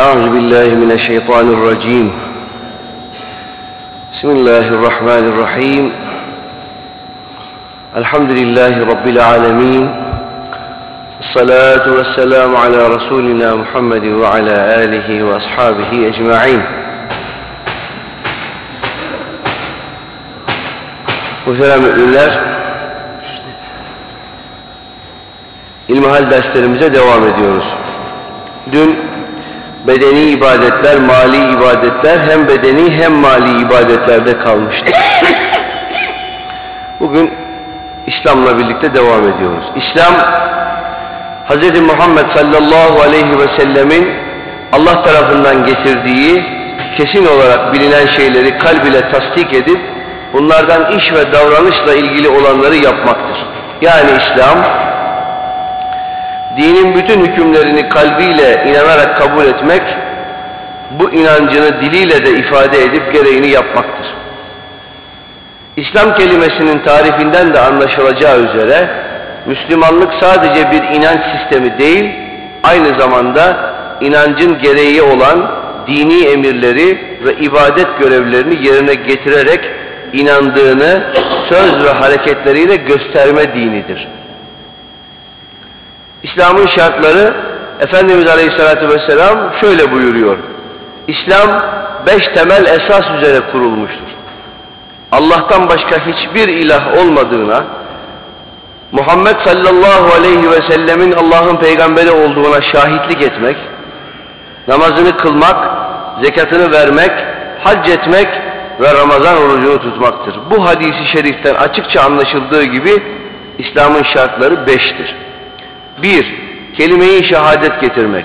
أعوذ بالله من الشيطان الرجيم. بسم الله الرحمن الرحيم. الحمد لله رب العالمين. الصلاة والسلام على رسولنا محمد وعلى آله وأصحابه أجمعين. Muhterem müminler, İlmihal derslerimize devam ediyoruz. Dün bedeni ibadetler, mali ibadetler hem bedeni hem mali ibadetlerde kalmıştık. Bugün İslam'la birlikte devam ediyoruz. İslam, Hz. Muhammed sallallahu aleyhi ve sellemin Allah tarafından getirdiği kesin olarak bilinen şeyleri kalb ile tasdik edip bunlardan iş ve davranışla ilgili olanları yapmaktır. Yani İslam, dinin bütün hükümlerini kalbiyle inanarak kabul etmek, bu inancını diliyle de ifade edip gereğini yapmaktır. İslam kelimesinin tarifinden de anlaşılacağı üzere, Müslümanlık sadece bir inanç sistemi değil, aynı zamanda inancın gereği olan dini emirleri ve ibadet görevlerini yerine getirerek inandığını söz ve hareketleriyle gösterme dinidir. İslam'ın şartları Efendimiz Aleyhisselatü Vesselam şöyle buyuruyor. İslam beş temel esas üzere kurulmuştur. Allah'tan başka hiçbir ilah olmadığına, Muhammed sallallahu aleyhi ve sellemin Allah'ın peygamberi olduğuna şahitlik etmek, namazını kılmak, zekatını vermek, hac etmek ve Ramazan orucunu tutmaktır. Bu hadisi şeriften açıkça anlaşıldığı gibi İslam'ın şartları beştir. Bir, kelime-i şehadet getirmek.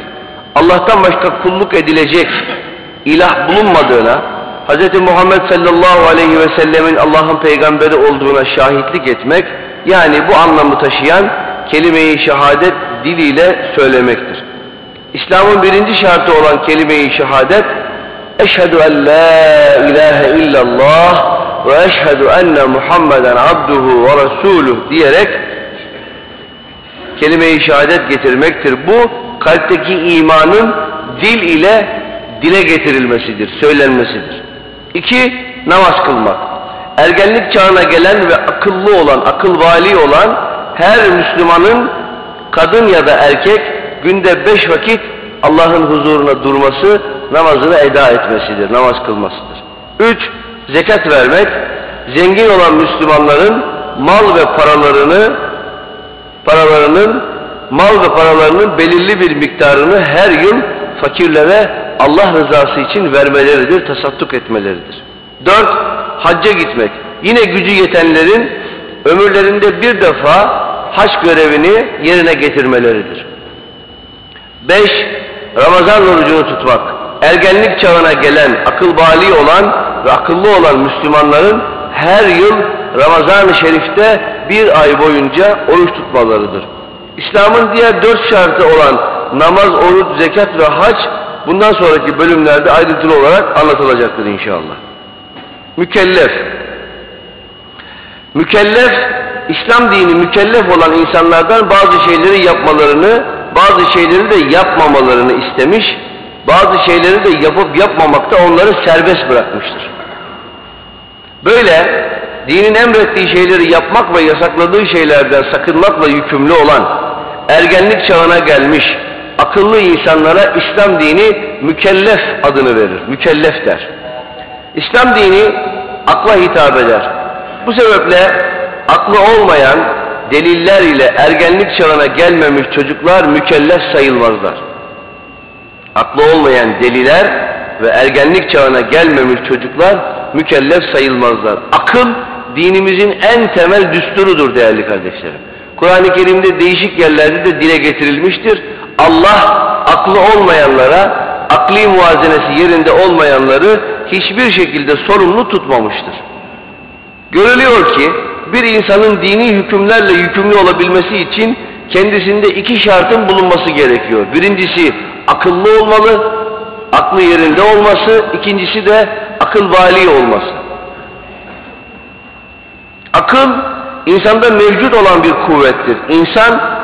Allah'tan başka kulluk edilecek ilah bulunmadığına, Hz. Muhammed sallallahu aleyhi ve sellemin Allah'ın peygamberi olduğuna şahitlik etmek, yani bu anlamı taşıyan kelime-i şehadet diliyle söylemektir. İslam'ın birinci şartı olan kelime-i şehadet, Eşhedü en la ilahe illallah ve eşhedü enne Muhammeden abduhu ve resuluh diyerek kelime-i şehadet getirmektir. Bu kalpteki imanın dil ile dile getirilmesidir, söylenmesidir. İki, namaz kılmak. Ergenlik çağına gelen ve akıllı olan, akıl vali olan her Müslümanın kadın ya da erkek günde beş vakit Allah'ın huzuruna durması, namazını eda etmesidir, namaz kılmasıdır. Üç, zekat vermek, zengin olan Müslümanların mal ve paralarını paralarının mal ve paralarının belirli bir miktarını her yıl fakirlere Allah rızası için vermeleridir, tasadduk etmeleridir. Dört, hacca gitmek. Yine gücü yetenlerin ömürlerinde bir defa hac görevini yerine getirmeleridir. Beş, Ramazan orucunu tutmak. Ergenlik çağına gelen, akıl bali olan ve akıllı olan Müslümanların her yıl Ramazan-ı Şerif'te bir ay boyunca oruç tutmalarıdır. İslam'ın diğer dört şartı olan namaz, oruç, zekat ve hac bundan sonraki bölümlerde ayrıntılı olarak anlatılacaktır inşallah. Mükellef Mükellef, İslam dini mükellef olan insanlardan bazı şeyleri yapmalarını, bazı şeyleri de yapmamalarını istemiş, bazı şeyleri de yapıp yapmamakta onları serbest bırakmıştır. Böyle dinin emrettiği şeyleri yapmak ve yasakladığı şeylerden sakınmakla yükümlü olan, ergenlik çağına gelmiş, akıllı insanlara İslam dini mükellef adını verir, mükellef der. İslam dini akla hitap eder. Bu sebeple aklı olmayan deliller ile ergenlik çağına gelmemiş çocuklar mükellef sayılmazlar. Aklı olmayan deliler ve ergenlik çağına gelmemiş çocuklar mükellef sayılmazlar. Akıl dinimizin en temel düsturudur değerli kardeşlerim. Kur'an-ı Kerim'de değişik yerlerde de dile getirilmiştir. Allah aklı olmayanlara, akli muazenesi yerinde olmayanları hiçbir şekilde sorumlu tutmamıştır. Görülüyor ki bir insanın dini hükümlerle yükümlü olabilmesi için kendisinde iki şartın bulunması gerekiyor. Birincisi akıllı olmalı, aklı yerinde olması, ikincisi de akıl vali olması. Akıl insanda mevcut olan bir kuvvettir. İnsan